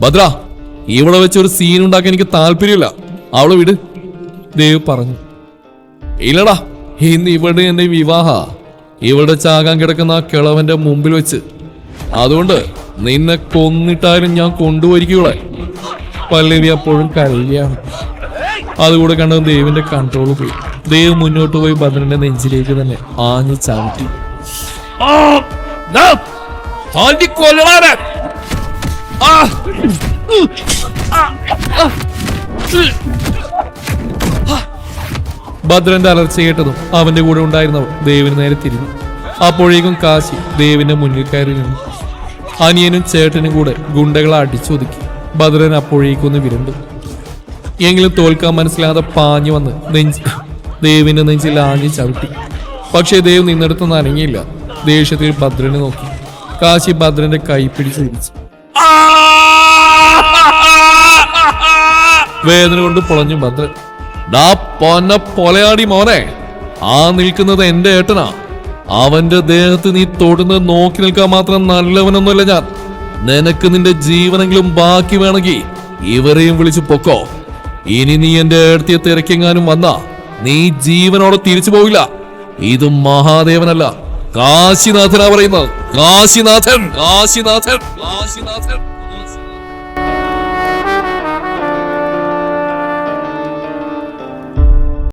ഭദ്ര ഇവിടെ വെച്ച് ഒരു സീൻ ഉണ്ടാക്കാൻ എനിക്ക് താല്പര്യമില്ല. അവളെ വിട്. ദേവ് പറഞ്ഞു. ഇല്ലടാ ഇന്ന് ഇവിടെ എന്റെ വിവാഹ. ഇവിടെ ചാകാൻ കിടക്കുന്ന ആ കിളവന്റെ മുമ്പിൽ വെച്ച്. അതുകൊണ്ട് നിന്നെ കൊന്നിട്ടാലും ഞാൻ കൊണ്ടുപോയിരിക്കൂടെ പല്ലവി അപ്പോഴും കരയുകയാണ്. അതുകൂടെ കണ്ട ദേവിന്റെ കൺട്രോൾ പോയി. ദേവ് മുന്നോട്ട് പോയി ഭദ്രന്റെ നെഞ്ചിലേക്ക് തന്നെ ആഞ്ഞു ചവിട്ടി. ഭദ്രന്റെ അലർച്ച കേട്ടതും അവന്റെ കൂടെ ഉണ്ടായിരുന്നവർ ദേവിന് നേരെ തിരിഞ്ഞു. അപ്പോഴേക്കും കാശി ദേവിന്റെ മുന്നിൽ കയറി നിന്നു. അനിയനും ചേട്ടനും കൂടെ ഗുണ്ടകളെ അടിച്ചൊതുക്കി. ഭദ്രൻ അപ്പോഴേക്കൊന്ന് വിരണ്ടു. എങ്കിലും തോൽക്കാൻ മനസ്സിലാതെ പാഞ്ഞു വന്ന് നെഞ്ച് ദേവിന്റെ നെഞ്ചിൽ ആഞ്ഞു ചവിട്ടി. പക്ഷേ ദേവ് നിന്നിടത്തൊന്നും അനങ്ങിയില്ല. ദേഷ്യത്തിൽ ഭദ്രനെ നോക്കി. കാശി ഭദ്രന്റെ കൈ പിടിച്ച് തിരിച്ചു. വേദന കൊണ്ട് പൊളഞ്ഞു ഭദ്രൻ ഡാ പൊന്ന പൊലയാടി മോനെ. ആ നിൽക്കുന്നത് എന്റെ ഏട്ടനാ. അവന്റെ ദേഹത്ത് നീ തൊടുന്ന് നോക്കി നിൽക്കാൻ മാത്രം നല്ലവനൊന്നുമല്ല ഞാൻ. നിനക്ക് നിന്റെ ജീവനെങ്കിലും ബാക്കി വേണമെങ്കിൽ ഇവരെയും വിളിച്ചു പൊക്കോ. ഇനി നീ എന്റെ ഏടത്തിയെ തിരക്കെങ്ങാനും വന്നാ നീ ജീവനോടെ തിരിച്ചു പോവില്ല. ഇത് മഹാദേവനല്ല. കാശിനാഥനാ പറയുന്നത്. കാശിനാഥൻ കാശിനാഥൻ കാശിനാഥൻ.